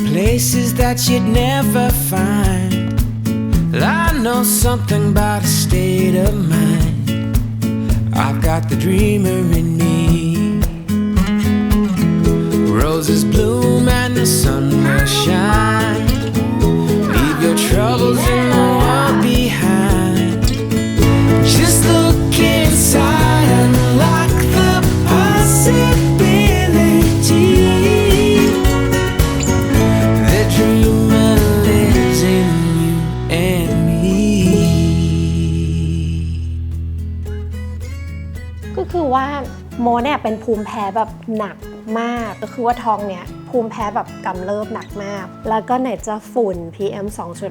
places that you'd never find. I know something about a state of mind. I've got the dreamer in me. Roses bloom ก็คือว่าโมเนี่ยเป็นภูมิแพ้แบบหนัก มาก ก็คือว่าท้องเนี่ยภูมิแพ้แบบกำเริบหนักมาก แล้วก็ไหนจะฝุ่น PM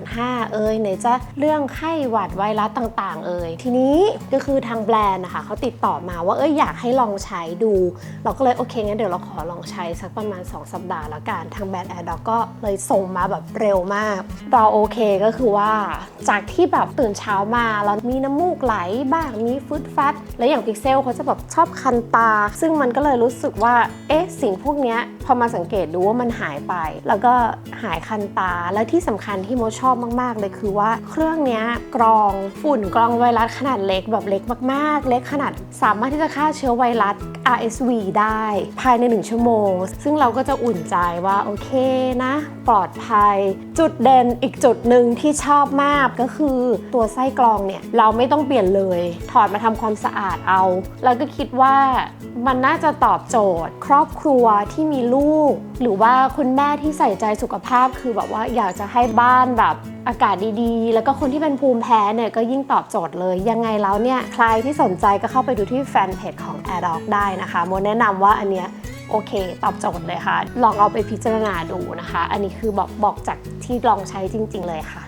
2.5 เอ่ยไหนจะเรื่องไข้หวัดไวรัสต่างๆ เอ่ยทีนี้ก็คือทางแบรนด์นะคะเขาติดต่อมาว่าเอ้ยอยากให้ลองใช้ดู เราก็เลยโอเคงั้นเดี๋ยวเราขอลองใช้สักประมาณ 2 สัปดาห์ละกันทางแบรนด์แอร์ดอกก็เลยส่งมาแบบเร็วมาก เราโอเคก็คือว่าจากที่แบบตื่นเช้ามาแล้วมีน้ำมูกไหลบ้างมีฟึดฟัด และอย่างพิกเซลเขาจะแบบชอบคันตา ซึ่งมันก็เลยรู้สึกว่าเอ๊ะสิ่งพวกนี้พอมาสังเกตดูว่ามันหายไป แล้วก็หายคันตา และที่สำคัญที่โมชอบมาก ๆ เลยคือว่าเครื่องนี้กรองฝุ่นกรองไวรัสขนาดเล็กแบบเล็กมาก ๆ เล็กขนาดสามารถที่จะฆ่าเชื้อไวรัส RSV ได้ ภายใน 1 ชั่วโมง ซึ่งเราก็จะอุ่นใจว่าโอเคนะ ปลอดภัย จุดเด่นอีกจุดหนึ่งที่ชอบมากก็คือตัวไส้กรองเนี่ย เราไม่ต้องเปลี่ยนเลย ถอดมาทำความสะอาดเอา แล้วก็คิดว่ามันน่าจะตอบโจทย์ ครอบครัวที่มีลูก หรือว่าคุณแม่ที่ใส่ใจสุขภาพ คือแบบว่าอยากจะให้บ้านแบบอากาศดีๆ แล้วก็คนที่เป็นภูมิแพ้เนี่ยก็ยิ่งตอบโจทย์เลย ยังไงแล้วเนี่ยใครที่สนใจก็เข้าไปดูที่แฟนเพจของ a d o c ได้นะคะโมแนะนำว่าอันเนี้ยโอเค ตอบโจทย์เลยค่ะ ลองเอาไปพิจารณาดูนะคะ อันนี้คือบอกบอกจากที่ลองใช้จริง ๆ เลยค่ะ